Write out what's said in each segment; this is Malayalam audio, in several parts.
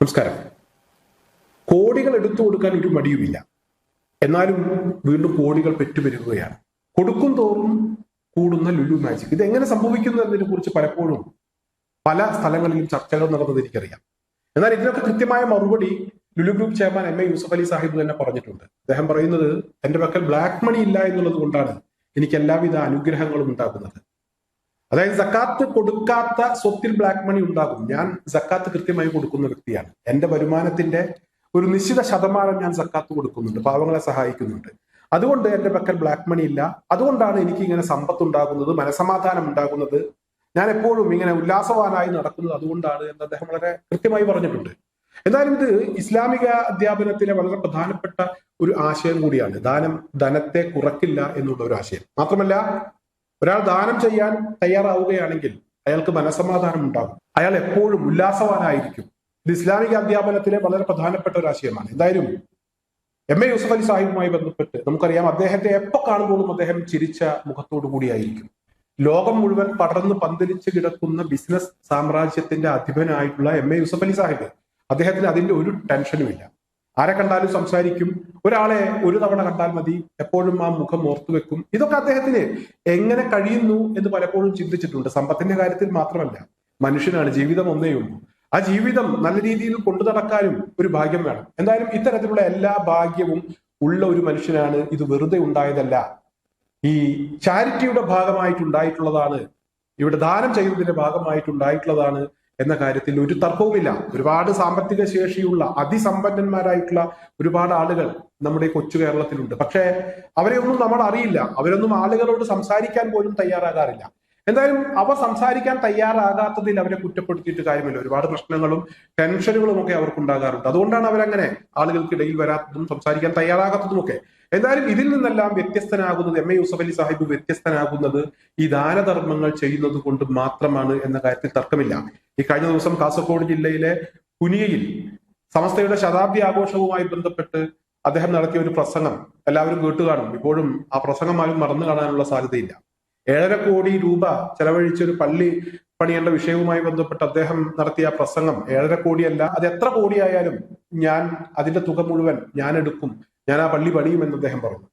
നമസ്കാരം. കോടികൾ എടുത്തു കൊടുക്കാൻ ഒരു മടിയുമില്ല. എന്നാലും വീണ്ടും കോടികൾ പെറ്റുപെരുകയാണ് കൊടുക്കും തോറും കൂടുന്ന ലുലു മാജിക്. ഇത് എങ്ങനെ സംഭവിക്കുന്നു എന്നതിനെ കുറിച്ച് പലപ്പോഴും പല സ്ഥലങ്ങളിലും ചർച്ചകൾ നടന്നത് എനിക്കറിയാം. എന്നാൽ ഇതിനൊക്കെ കൃത്യമായ മറുപടി Lulu group chairman M A Yusuff Ali Sahib തന്നെ പറഞ്ഞിട്ടുണ്ട്. അദ്ദേഹം പറയുന്നത് എന്റെ പക്കൽ ബ്ലാക്ക് മണി ഇല്ല എന്നുള്ളത് കൊണ്ടാണ് എനിക്ക് എല്ലാവിധ അനുഗ്രഹങ്ങളും ഉണ്ടാകുന്നത്. അതായത് സക്കാത്ത് കൊടുക്കാത്ത സ്വത്തിൽ ബ്ലാക്ക് മണി ഉണ്ടാകും. ഞാൻ സക്കാത്ത് കൃത്യമായി കൊടുക്കുന്ന വ്യക്തിയാണ്. എന്റെ വരുമാനത്തിന്റെ ഒരു നിശ്ചിത ശതമാനം ഞാൻ സക്കാത്ത് കൊടുക്കുന്നുണ്ട്. പാവങ്ങളെ സഹായിക്കുന്നുണ്ട്. അതുകൊണ്ട് എന്റെ പക്കൽ ബ്ലാക്ക് മണി ഇല്ല. അതുകൊണ്ടാണ് എനിക്ക് ഇങ്ങനെ സമ്പത്ത് ഉണ്ടാകുന്നത് മനസമാധാനം ഉണ്ടാകുന്നത്. ഞാൻ എപ്പോഴും ഇങ്ങനെ ഉല്ലാസവാനായി നടക്കുന്നത് അതുകൊണ്ടാണ് എന്ന് അദ്ദേഹം വളരെ കൃത്യമായി പറഞ്ഞിട്ടുണ്ട്. എന്നാലും ഇത് ഇസ്ലാമിക അധ്യാപനത്തിലെ വളരെ പ്രധാനപ്പെട്ട ഒരു ആശയം കൂടിയാണ്. ദാനം ധനത്തെ കുറക്കില്ല എന്നുള്ള ഒരു ആശയം. മാത്രമല്ല ഒരാൾ ദാനം ചെയ്യാൻ തയ്യാറാവുകയാണെങ്കിൽ അയാൾക്ക് മനസമാധാനം ഉണ്ടാകും. അയാൾ എപ്പോഴും ഉല്ലാസവാനായിരിക്കും. ഇത് ഇസ്ലാമിക അധ്യാപനത്തിലെ വളരെ പ്രധാനപ്പെട്ട ഒരു ആശയമാണ്. എന്തായാലും എം എ യൂസഫ് അലി സാഹിബുമായി ബന്ധപ്പെട്ട് നമുക്കറിയാം അദ്ദേഹത്തെ എപ്പോ കാണുമ്പോഴും അദ്ദേഹം ചിരിച്ച മുഖത്തോടു കൂടിയായിരിക്കും ലോകം മുഴുവൻ പടർന്ന് പന്തലിച്ച് കിടക്കുന്ന ബിസിനസ് സാമ്രാജ്യത്തിന്റെ അധിപനായിട്ടുള്ള എം എ യൂസഫ് അലി സാഹിബ് അദ്ദേഹത്തിന് അതിന്റെ ഒരു ടെൻഷനും ഇല്ല ആരെ കണ്ടാലും സംസാരിക്കും. ഒരാളെ ഒരു തവണ കണ്ടാൽ മതി. എപ്പോഴും ആ മുഖം ഓർത്തു വെക്കും. ഇതൊക്കെ അദ്ദേഹത്തിന് എങ്ങനെ കഴിയുന്നു എന്ന് പലപ്പോഴും ചിന്തിച്ചിട്ടുണ്ട്. സമ്പത്തിന്റെ കാര്യത്തിൽ മാത്രമല്ല മനുഷ്യനാണ്. ജീവിതം ഒന്നേ ഉള്ളൂ. ആ ജീവിതം നല്ല രീതിയിൽ കൊണ്ടു നടക്കാനും ഒരു ഭാഗ്യം വേണം. എന്തായാലും ഇത്തരത്തിലുള്ള എല്ലാ ഭാഗ്യവും ഉള്ള ഒരു മനുഷ്യനാണ്. ഇത് വെറുതെ ഉണ്ടായതല്ല. ഈ ചാരിറ്റിയുടെ ഭാഗമായിട്ടുണ്ടായിട്ടുള്ളതാണ്. ഇവിടെ ദാനം ചെയ്യുന്നതിന്റെ ഭാഗമായിട്ടുണ്ടായിട്ടുള്ളതാണ്. എന്ന കാര്യത്തിൽ ഒരു തർക്കവുമില്ല. ഒരുപാട് സാമ്പത്തിക ശേഷിയുള്ള അതിസമ്പന്നന്മാരായിട്ടുള്ള ഒരുപാട് ആളുകൾ നമ്മുടെ കൊച്ചു കേരളത്തിലുണ്ട്. പക്ഷേ അവരെ ഒന്നും നമ്മൾ അറിയില്ല. അവരൊന്നും ആളുകളോട് സംസാരിക്കാൻ പോലും തയ്യാറാകാറില്ല. എന്തായാലും അവർ സംസാരിക്കാൻ തയ്യാറാകാത്തതിൽ അവരെ കുറ്റപ്പെടുത്തിയിട്ട് കാര്യമില്ല. ഒരുപാട് പ്രശ്നങ്ങളും ടെൻഷനുകളും ഒക്കെ അവർക്ക് ഉണ്ടാകാറുണ്ട് അതുകൊണ്ടാണ് അവരങ്ങനെ ആളുകൾക്കിടയിൽ വരാത്തതും സംസാരിക്കാൻ തയ്യാറാകാത്തതും ഒക്കെ എന്തായാലും ഇതിൽ നിന്നെല്ലാം വ്യത്യസ്തനാകുന്നത് എം എ യൂസഫ് അലി സാഹിബ് വ്യത്യസ്തനാകുന്നത് ഈ ദാനധർമ്മങ്ങൾ ചെയ്യുന്നത് കൊണ്ട് മാത്രമാണ് എന്ന കാര്യത്തിൽ തർക്കമില്ല. ഈ കഴിഞ്ഞ ദിവസം കാസർഗോഡ് ജില്ലയിലെ കുനിയയിൽ സമസ്തയുടെ ശതാബ്ദി ആഘോഷവുമായി ബന്ധപ്പെട്ട് അദ്ദേഹം നടത്തിയ ഒരു പ്രസംഗം എല്ലാവരും കേട്ടു കാണും. ഇപ്പോഴും ആ പ്രസംഗം ആരും മറന്നു കാണാനുള്ള സാധ്യതയില്ല. ഏഴര കോടി രൂപ ചെലവഴിച്ച ഒരു പള്ളി പണിയേണ്ട വിഷയവുമായി ബന്ധപ്പെട്ട് അദ്ദേഹം നടത്തിയ പ്രസംഗം ഏഴര കോടിയല്ല. അത് എത്ര കോടിയായാലും ഞാൻ അതിന്റെ തുക മുഴുവൻ ഞാൻ എടുക്കും ഞാൻ ആ പള്ളി പണിയുമെന്ന് അദ്ദേഹം പറഞ്ഞു.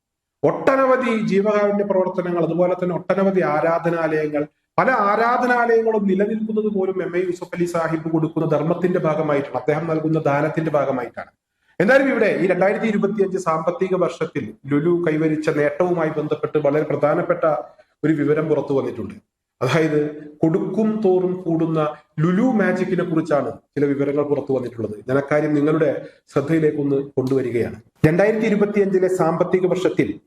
ഒട്ടനവധി ജീവകാരുണ്യ പ്രവർത്തനങ്ങൾ അതുപോലെ തന്നെ ഒട്ടനവധി ആരാധനാലയങ്ങൾ പല ആരാധനാലയങ്ങളും നിലനിൽക്കുന്നത് പോലും എം എ യൂസഫ് അലി സാഹിബ് കൊടുക്കുന്ന ധർമ്മത്തിന്റെ ഭാഗമായിട്ടാണ്. അദ്ദേഹം നൽകുന്ന ദാനത്തിന്റെ ഭാഗമായിട്ടാണ്. എന്തായാലും ഇവിടെ ഈ രണ്ടായിരത്തി ഇരുപത്തിയഞ്ച് സാമ്പത്തിക വർഷത്തിൽ ലുലു കൈവരിച്ച നേട്ടവുമായി ബന്ധപ്പെട്ട് വളരെ പ്രധാനപ്പെട്ട ഒരു വിവരം പുറത്തു വന്നിട്ടുണ്ട്. അതായത് കൊടുക്കും തോറും കൂടുന്ന ലുലു മാജിക്കിനെ കുറിച്ചാണ് ചില വിവരങ്ങൾ പുറത്തു വന്നിട്ടുള്ളത്. ഞാൻ അക്കാര്യം നിങ്ങളുടെ ശ്രദ്ധയിലേക്ക് ഒന്ന് കൊണ്ടുവരികയാണ്. രണ്ടായിരത്തി ഇരുപത്തിയഞ്ചിലെ സാമ്പത്തിക വർഷത്തിൽ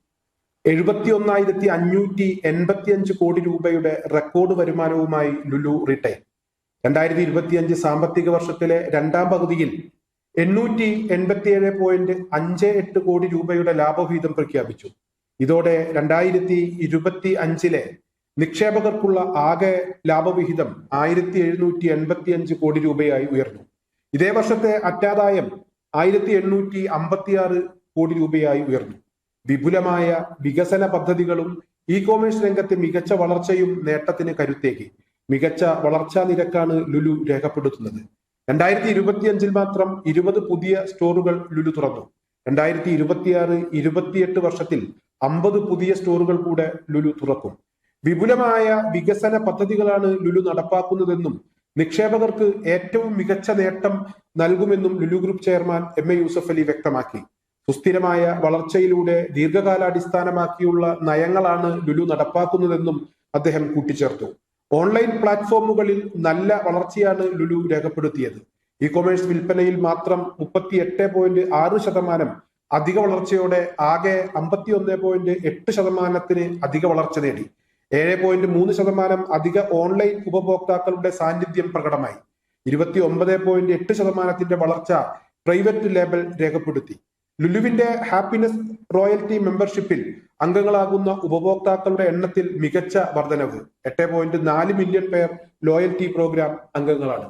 എഴുപത്തി ഒന്നായിരത്തി അഞ്ഞൂറ്റി എൺപത്തി അഞ്ച് കോടി രൂപയുടെ റെക്കോർഡ് വരുമാനവുമായി ലുലു റിട്ടൈൽ രണ്ടായിരത്തി ഇരുപത്തിയഞ്ച് സാമ്പത്തിക വർഷത്തിലെ രണ്ടാം പകുതിയിൽ എണ്ണൂറ്റി എൺപത്തിയേഴ് പോയിന്റ് അഞ്ച് എട്ട് കോടി രൂപയുടെ ലാഭവിഹിതം പ്രഖ്യാപിച്ചു. ഇതോടെ രണ്ടായിരത്തി ഇരുപത്തി അഞ്ചിലെ നിക്ഷേപകർക്കുള്ള ആകെ ലാഭവിഹിതം ആയിരത്തി എഴുന്നൂറ്റി എൺപത്തി അഞ്ച് കോടി രൂപയായി ഉയർന്നു. ഇതേ വർഷത്തെ അറ്റാദായം ആയിരത്തി എണ്ണൂറ്റി അമ്പത്തിയാറ് കോടി രൂപയായി ഉയർന്നു. വിപുലമായ വികസന പദ്ധതികളും ഇ കോമേഴ്സ് രംഗത്തെ മികച്ച വളർച്ചയും നേട്ടത്തിന് കരുത്തേകി. മികച്ച വളർച്ചാ നിരക്കാണ് ലുലു രേഖപ്പെടുത്തുന്നത്. രണ്ടായിരത്തി ഇരുപത്തിയഞ്ചിൽ മാത്രം ഇരുപത് പുതിയ സ്റ്റോറുകൾ ലുലു തുറന്നു. രണ്ടായിരത്തി ഇരുപത്തിയാറ് ഇരുപത്തിയെട്ട് വർഷത്തിൽ അമ്പത് പുതിയ സ്റ്റോറുകൾ കൂടെ ലുലു തുറക്കും. വിപുലമായ വികസന പദ്ധതികളാണ് ലുലു നടപ്പാക്കുന്നതെന്നും നിക്ഷേപകർക്ക് ഏറ്റവും മികച്ച നേട്ടം നൽകുമെന്നും Lulu group chairman M A Yusuff Ali വ്യക്തമാക്കി. സുസ്ഥിരമായ വളർച്ചയിലൂടെ ദീർഘകാലാടിസ്ഥാനമാക്കിയുള്ള നയങ്ങളാണ് ലുലു നടപ്പാക്കുന്നതെന്നും അദ്ദേഹം കൂട്ടിച്ചേർത്തു. ഓൺലൈൻ പ്ലാറ്റ്ഫോമുകളിൽ നല്ല വളർച്ചയാണ് ലുലു രേഖപ്പെടുത്തിയത്. ഇ കൊമേഴ്സ് വിൽപ്പനയിൽ മാത്രം മുപ്പത്തി എട്ട് പോയിന്റ് ആറ് ശതമാനം അധിക വളർച്ചയോടെ ആകെ അമ്പത്തി ഒന്ന് പോയിന്റ് എട്ട് ശതമാനത്തിന് അധിക വളർച്ച നേടി. ഏഴ് പോയിന്റ് മൂന്ന് ശതമാനം അധിക ഓൺലൈൻ ഉപഭോക്താക്കളുടെ സാന്നിധ്യം പ്രകടമായി. ഇരുപത്തി ഒമ്പത് പോയിന്റ് എട്ട് ശതമാനത്തിന്റെ വളർച്ച പ്രൈവറ്റ് ലേബൽ രേഖപ്പെടുത്തി. ലുലുവിന്റെ ഹാപ്പിനെസ് റോയൽറ്റി മെമ്പർഷിപ്പിൽ അംഗങ്ങളാകുന്ന ഉപഭോക്താക്കളുടെ എണ്ണത്തിൽ മികച്ച വർധനവ്. എട്ട് പോയിന്റ് നാല് മില്യൺ പേർ ലോയൽറ്റി പ്രോഗ്രാം അംഗങ്ങളാണ്.